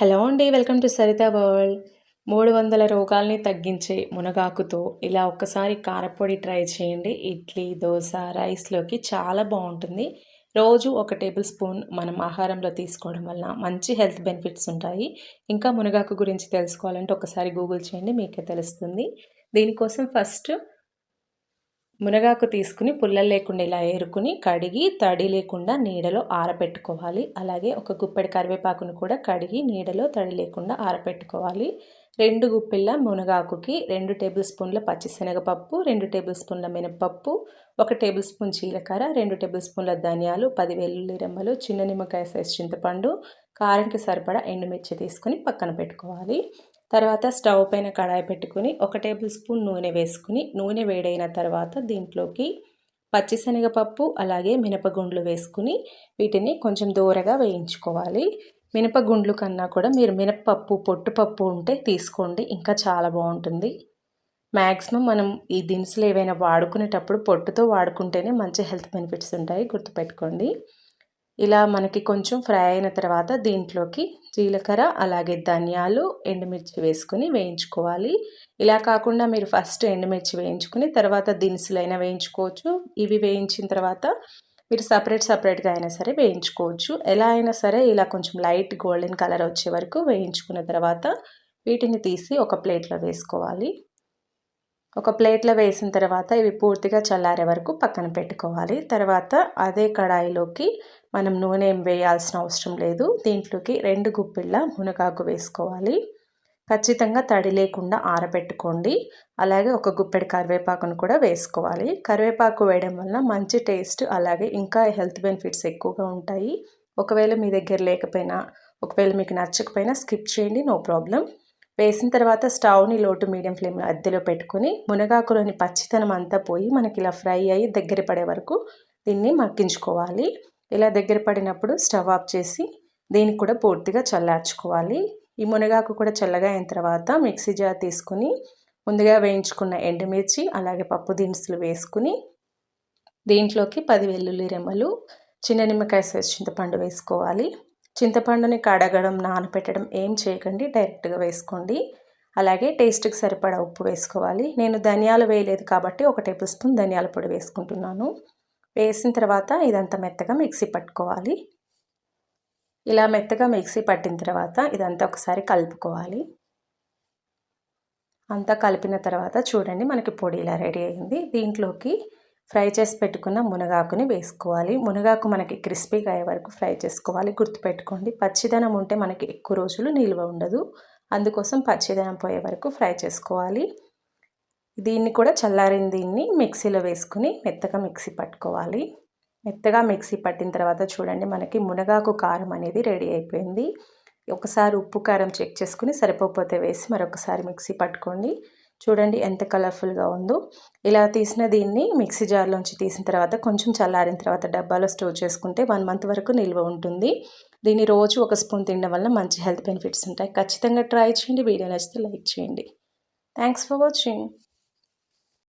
Hello అండి welcome to Saritha world. మూడు వందల రోగాల్ని తగ్గించే మునగాకుతో ఇలా ఒక్కసారి కారపొడి ట్రై చేయండి. ఇడ్లీ దోశ రైస్లోకి చాలా బాగుంటుంది. రోజు ఒక టేబుల్ స్పూన్ మనం ఆహారంలో తీసుకోవడం వల్ల మంచి హెల్త్ బెనిఫిట్స్ ఉంటాయి. ఇంకా మునగాకు గురించి తెలుసుకోవాలంటే ఒకసారి గూగుల్ చేయండి మీకే తెలుస్తుంది. దీనికోసం ఫస్ట్ మునగాకు తీసుకుని పుల్లలు లేకుండా ఇలా ఏరుకుని కడిగి తడి లేకుండా నీడలో ఆరబెట్టుకోవాలి అలాగే ఒక గుప్పెడి కరివేపాకును కూడా కడిగి నీడలో తడి లేకుండా ఆరబెట్టుకోవాలి రెండు గుప్పిళ్ళ మునగాకుకి రెండు టేబుల్ స్పూన్ల పచ్చిశనగపప్పు రెండు టేబుల్ స్పూన్ల మినపప్పు ఒక టేబుల్ స్పూన్ జీలకర్ర రెండు టేబుల్ స్పూన్ల ధనియాలు పది వెల్లుల్లి రెమ్మలు చిన్న నిమ్మకాయ సైజ్ చింతపండు కారంకి సరిపడా ఎండుమిర్చి తీసుకొని పక్కన పెట్టుకోవాలి. తర్వాత స్టవ్ పైన కడాయి పెట్టుకుని ఒక టేబుల్ స్పూన్ నూనె వేసుకుని నూనె వేడైన తర్వాత దీంట్లోకి పచ్చిశనగపప్పు అలాగే మినపగుండ్లు వేసుకుని వీటిని కొంచెం దూరగా వేయించుకోవాలి. మినపగుండ్లు కన్నా కూడా మీరు మినపప్పు పొట్టుపప్పు ఉంటే తీసుకోండి ఇంకా చాలా బాగుంటుంది. మ్యాక్సిమం మనం ఈ దినుసులు ఏవైనా వాడుకునేటప్పుడు పొట్టుతో వాడుకుంటేనే మంచి హెల్త్ బెనిఫిట్స్ ఉంటాయి గుర్తుపెట్టుకోండి. ఇలా మనకి కొంచెం ఫ్రై అయిన తర్వాత దీంట్లోకి జీలకర్ర అలాగే ధనియాలు ఎండుమిర్చి వేసుకుని వేయించుకోవాలి. ఇలా కాకుండా మీరు ఫస్ట్ ఎండుమిర్చి వేయించుకుని తర్వాత దినుసులైనా వేయించుకోవచ్చు. ఇవి వేయించిన తర్వాత మీరు సపరేట్ సపరేట్గా అయినా సరే వేయించుకోవచ్చు. ఎలా అయినా సరే ఇలా కొంచెం లైట్ గోల్డెన్ కలర్ వచ్చే వరకు వేయించుకున్న తర్వాత వీటిని తీసి ఒక ప్లేట్లో వేసుకోవాలి. ఒక ప్లేట్లో వేసిన తర్వాత ఇవి పూర్తిగా చల్లారే వరకు పక్కన పెట్టుకోవాలి. తర్వాత అదే కడాయిలోకి మనం నూనె ఏం వేయాల్సిన అవసరం లేదు. దీంట్లోకి రెండు గుప్పిళ్ళ మునగాకు వేసుకోవాలి. ఖచ్చితంగా తడి లేకుండా ఆరబెట్టుకోండి. అలాగే ఒక గుప్పెడు కరివేపాకును కూడా వేసుకోవాలి. కరివేపాకు వేయడం వల్ల మంచి టేస్ట్ అలాగే ఇంకా హెల్త్ బెనిఫిట్స్ ఎక్కువగా ఉంటాయి. ఒకవేళ మీ దగ్గర లేకపోయినా ఒకవేళ మీకు నచ్చకపోయినా స్కిప్ చేయండి నో ప్రాబ్లం. వేసిన తర్వాత స్టవ్ని లోటు మీడియం ఫ్లేమ్లో అద్దెలో పెట్టుకొని మునగాకులోని పచ్చితనం అంతా పోయి మనకి ఇలా ఫ్రై అయ్యి దగ్గర పడే వరకు దీన్ని మగ్గించుకోవాలి. ఇలా దగ్గర పడినప్పుడు స్టవ్ ఆఫ్ చేసి దీన్ని కూడా పూర్తిగా చల్లార్చుకోవాలి. ఈ మునగాకు కూడా చల్లగా అయిన తర్వాత మిక్సీ జార్ తీసుకుని ముందుగా వేయించుకున్న ఎండుమిర్చి అలాగే పప్పు దినుసులు వేసుకుని దీంట్లోకి పది వెల్లుల్లి రెమ్మలు చిన్న నిమ్మకాయ సైజ్ చింతపండు వేసుకోవాలి. చింతపండుని కడగడం నానబెట్టడం ఏం చేయకండి డైరెక్ట్గా వేసుకోండి. అలాగే టేస్ట్కి సరిపడా ఉప్పు వేసుకోవాలి. నేను ధనియాలు వేయలేదు కాబట్టి ఒక టేబుల్ స్పూన్ ధనియాల పొడి వేసుకుంటున్నాను. వేసిన తర్వాత ఇదంతా మెత్తగా మిక్సీ పట్టుకోవాలి. ఇలా మెత్తగా మిక్సీ పట్టిన తర్వాత ఇదంతా ఒకసారి కలుపుకోవాలి. అంతా కలిపిన తర్వాత చూడండి మనకి పొడి ఇలా రెడీ అయింది. దీంట్లోకి ఫ్రై చేసి పెట్టుకున్న మునగాకుని వేసుకోవాలి. మునగాకు మనకి క్రిస్పీగా అయ్యే వరకు ఫ్రై చేసుకోవాలి. గుర్తుపెట్టుకోండి పచ్చిదనం ఉంటే మనకి ఎక్కువ రోజులు నిల్వ ఉండదు. అందుకోసం పచ్చిదనం పోయే వరకు ఫ్రై చేసుకోవాలి. దీన్ని కూడా చల్లారిన దీన్ని మిక్సీలో వేసుకుని మెత్తగా మిక్సీ పట్టుకోవాలి. మెత్తగా మిక్సీ పట్టిన తర్వాత చూడండి మనకి మునగాకు కారం అనేది రెడీ అయిపోయింది. ఒకసారి ఉప్పు కారం చెక్ చేసుకుని సరిపోతే వేసి మరొకసారి మిక్సీ పట్టుకోండి. చూడండి ఎంత కలర్ఫుల్గా ఉందో. ఇలా తీసిన దీన్ని మిక్సీ జార్లోంచి తీసిన తర్వాత కొంచెం చల్లారిన తర్వాత డబ్బాలో స్టోర్ చేసుకుంటే వన్ మంత్ వరకు నిల్వ ఉంటుంది. దీన్ని రోజు ఒక స్పూన్ తినడం వల్ల మంచి హెల్త్ బెనిఫిట్స్ ఉంటాయి. ఖచ్చితంగా ట్రై చేయండి. వీడియో నచ్చితే లైక్ చేయండి. Thanks for watching.